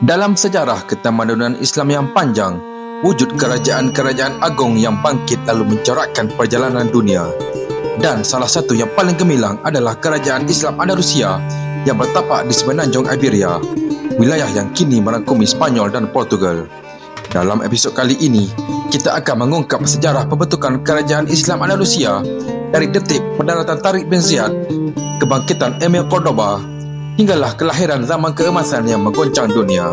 Dalam sejarah ketamadunan Islam yang panjang, wujud kerajaan-kerajaan agung yang bangkit lalu mencorakkan perjalanan dunia. Dan salah satu yang paling gemilang adalah kerajaan Islam Andalusia yang bertapak di semenanjung Iberia, wilayah yang kini merangkumi Spanyol dan Portugal. Dalam episod kali ini, kita akan mengungkap sejarah pembentukan kerajaan Islam Andalusia dari detik pendaratan Tariq bin Ziyad, kebangkitan Emir Cordoba, hinggalah kelahiran zaman keemasan yang menggoncang dunia.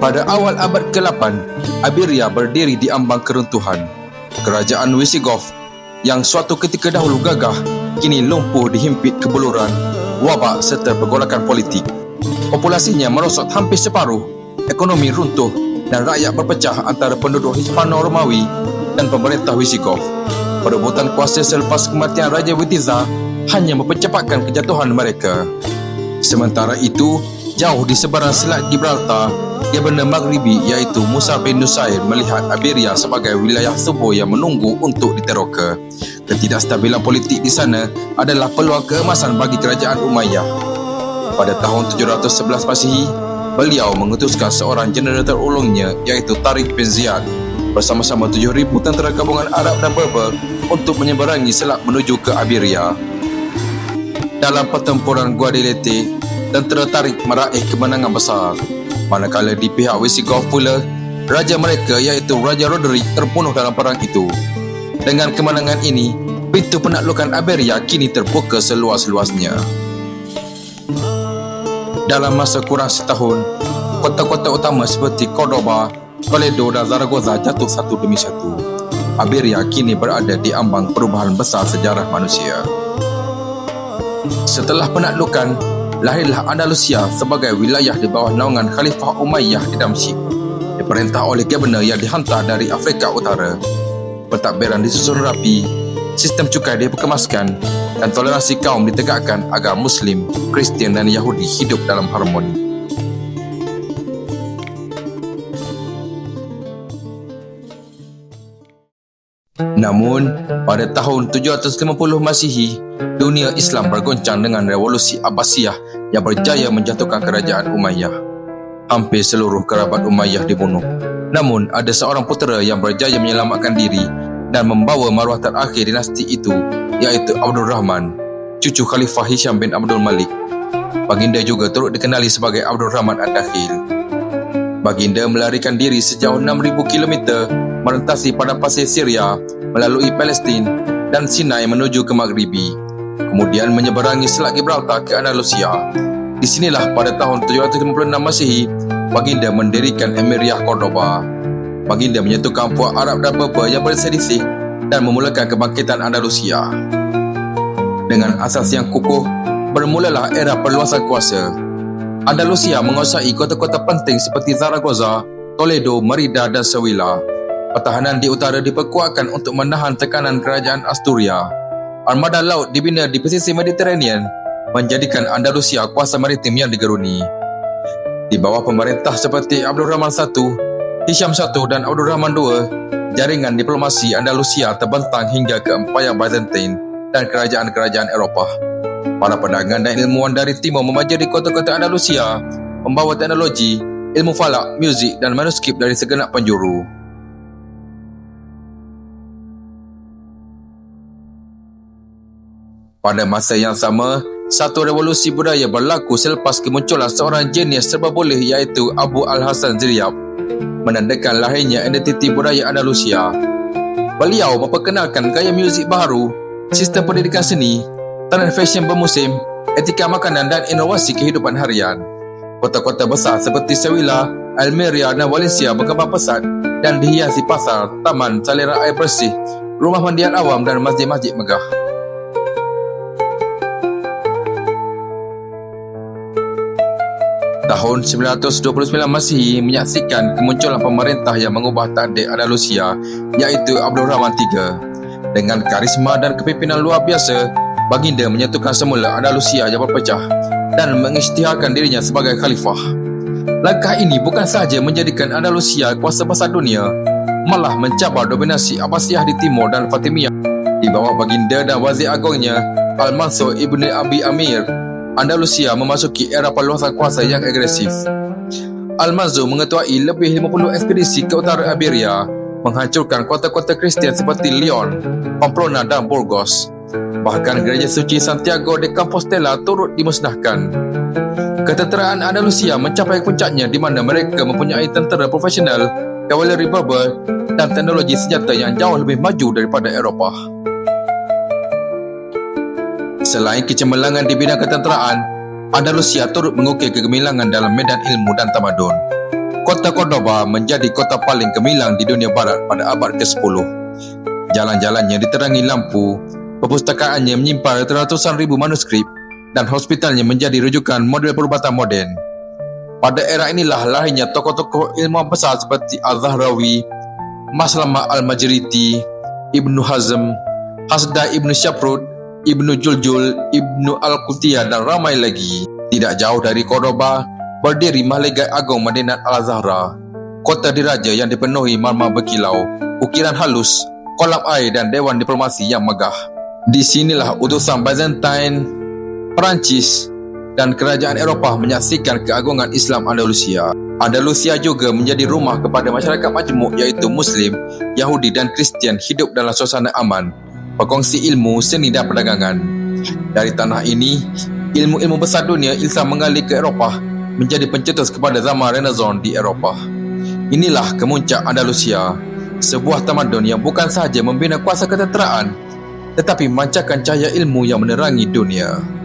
Pada awal abad ke-8, Iberia berdiri di ambang keruntuhan. Kerajaan Visigoth yang suatu ketika dahulu gagah kini lumpuh dihimpit kebuluran, wabak serta pergolakan politik. Populasinya merosot hampir separuh, ekonomi runtuh dan rakyat berpecah antara penduduk Hispano-Romawi dan pemerintah Visigoth. Perebutan kuasa selepas kematian Raja Witiza hanya mempercepatkan kejatuhan mereka. Sementara itu, jauh di seberang Selat Gibraltar, Gubernur Maghribi iaitu Musa bin Nusair melihat Iberia sebagai wilayah subuh yang menunggu untuk diteroka. Ketidakstabilan politik di sana adalah peluang keemasan bagi kerajaan Umayyah. Pada tahun 711 Masihi, beliau mengutuskan seorang jeneral terulungnya iaitu Tariq bin Ziyad bersama-sama 7,000 tentera gabungan Arab dan Berber untuk menyeberangi selat menuju ke Iberia. Dalam pertempuran Guadalete, tentera Tariq meraih kemenangan besar. Manakala di pihak Visigoth pula, raja mereka iaitu Raja Roderick terbunuh dalam perang itu. Dengan kemenangan ini, pintu penaklukan Iberia kini terbuka seluas-luasnya. Dalam masa kurang setahun, kota-kota utama seperti Cordoba, Toledo dan Zaragoza jatuh satu demi satu. Iberia kini berada di ambang perubahan besar sejarah manusia. Setelah penaklukan, lahirlah Andalusia sebagai wilayah di bawah naungan Khalifah Umayyah di Damsyik. Diperintah oleh gubernur yang dihantar dari Afrika Utara. Pentadbiran disusun rapi, sistem cukai diperkemaskan dan toleransi kaum ditegakkan agar Muslim, Kristian dan Yahudi hidup dalam harmoni. Namun, pada tahun 750 Masihi, dunia Islam bergoncang dengan revolusi Abbasiyah yang berjaya menjatuhkan kerajaan Umayyah. Hampir seluruh kerabat Umayyah dibunuh. Namun, ada seorang putera yang berjaya menyelamatkan diri dan membawa maruah terakhir dinasti itu, iaitu Abdul Rahman, cucu Khalifah Hisham bin Abdul Malik. Baginda juga turut dikenali sebagai Abdul Rahman Ad-Dakhil. Baginda melarikan diri sejauh 6,000 kilometer merentasi pada pasir Syria melalui Palestin dan Sinai menuju ke Maghribi. Kemudian menyeberangi Selat Gibraltar ke Andalusia. Di sinilah pada tahun 756 Masihi, Baginda mendirikan Emiriyah Cordoba. Baginda menyatukan puak Arab dan Berber yang berselisih dan memulakan kebangkitan Andalusia. Dengan asas yang kukuh, bermulalah era perluasan kuasa. Andalusia menguasai kota-kota penting seperti Zaragoza, Toledo, Merida dan Sevilla. Pertahanan di utara diperkuatkan untuk menahan tekanan kerajaan Asturia. Armada laut dibina di pesisir Mediterranean menjadikan Andalusia kuasa maritim yang digeruni. Di bawah pemerintah seperti Abdul Rahman I, Hisham I dan Abdul Rahman II, jaringan diplomasi Andalusia terbentang hingga ke Empayar Byzantine dan kerajaan-kerajaan Eropah. Para pedagang dan ilmuwan dari timur memajari kota-kota Andalusia, membawa teknologi, ilmu falak, muzik dan manuskrip dari segenap penjuru. Pada masa yang sama, satu revolusi budaya berlaku selepas kemunculan seorang jenius serba boleh iaitu Abu Al-Hasan Ziryab menandakan lahirnya identiti budaya Andalusia. Beliau memperkenalkan gaya muzik baru, sistem pendidikan seni, trend fashion bermusim, etika makanan dan inovasi kehidupan harian. Kota-kota besar seperti Sevilla, Almeria dan Valencia berkembang pesat dan dihiasi pasar, taman, saluran air bersih, rumah mandian awam dan masjid-masjid megah. Tahun 929 Masihi menyaksikan kemunculan pemerintah yang mengubah takdir Andalusia iaitu Abdul Rahman III. Dengan karisma dan kepimpinan luar biasa, baginda menyatukan semula Andalusia yang berpecah dan mengisytiharkan dirinya sebagai khalifah. Langkah ini bukan sahaja menjadikan Andalusia kuasa besar dunia, malah mencabar dominasi Abbasiyah di timur dan Fatimiyah di bawah baginda dan wazir agungnya Al-Mansur Ibn Abi Amir. Andalusia memasuki era perluasan kuasa yang agresif. Al-Mansur mengetuai lebih 50 ekspedisi ke utara Iberia, menghancurkan kota-kota Kristian seperti Lyon, Pamplona dan Burgos. Bahkan gereja suci Santiago de Compostela turut dimusnahkan. Ketenteraan Andalusia mencapai puncaknya di mana mereka mempunyai tentera profesional, kavaleri Berber dan teknologi senjata yang jauh lebih maju daripada Eropah. Selain kecemerlangan di bidang ketenteraan, Andalusia turut mengukir kegemilangan dalam medan ilmu dan tamadun. Kota Cordoba menjadi kota paling gemilang di dunia barat pada abad ke-10. Jalan-jalannya diterangi lampu, perpustakaannya menyimpan ratusan ribu manuskrip dan hospitalnya menjadi rujukan model perubatan moden. Pada era inilah lahirnya tokoh-tokoh ilmuwan besar seperti Al-Zahrawi, Maslama Al-Majriti, Ibnu Hazm, Hasda Ibnu Syaprut, Ibnu Juljul, Ibnu Al-Qutiyah dan ramai lagi. Tidak jauh dari Cordoba, berdiri Mahligai Agung Madinat Al-Zahra, kota diraja yang dipenuhi marmar berkilau, ukiran halus, kolam air dan dewan diplomasi yang megah. Di sinilah utusan Byzantine, Perancis dan kerajaan Eropah menyaksikan keagungan Islam Andalusia. Andalusia juga menjadi rumah kepada masyarakat majmuk iaitu Muslim, Yahudi dan Kristian hidup dalam suasana aman, berkongsi ilmu, seni dan perdagangan. Dari tanah ini, ilmu-ilmu besar dunia Islam mengalir ke Eropah menjadi pencetus kepada zaman Renaissance di Eropah. Inilah kemuncak Andalusia, sebuah tamadun yang bukan sahaja membina kuasa ketenteraan tetapi memancarkan cahaya ilmu yang menerangi dunia.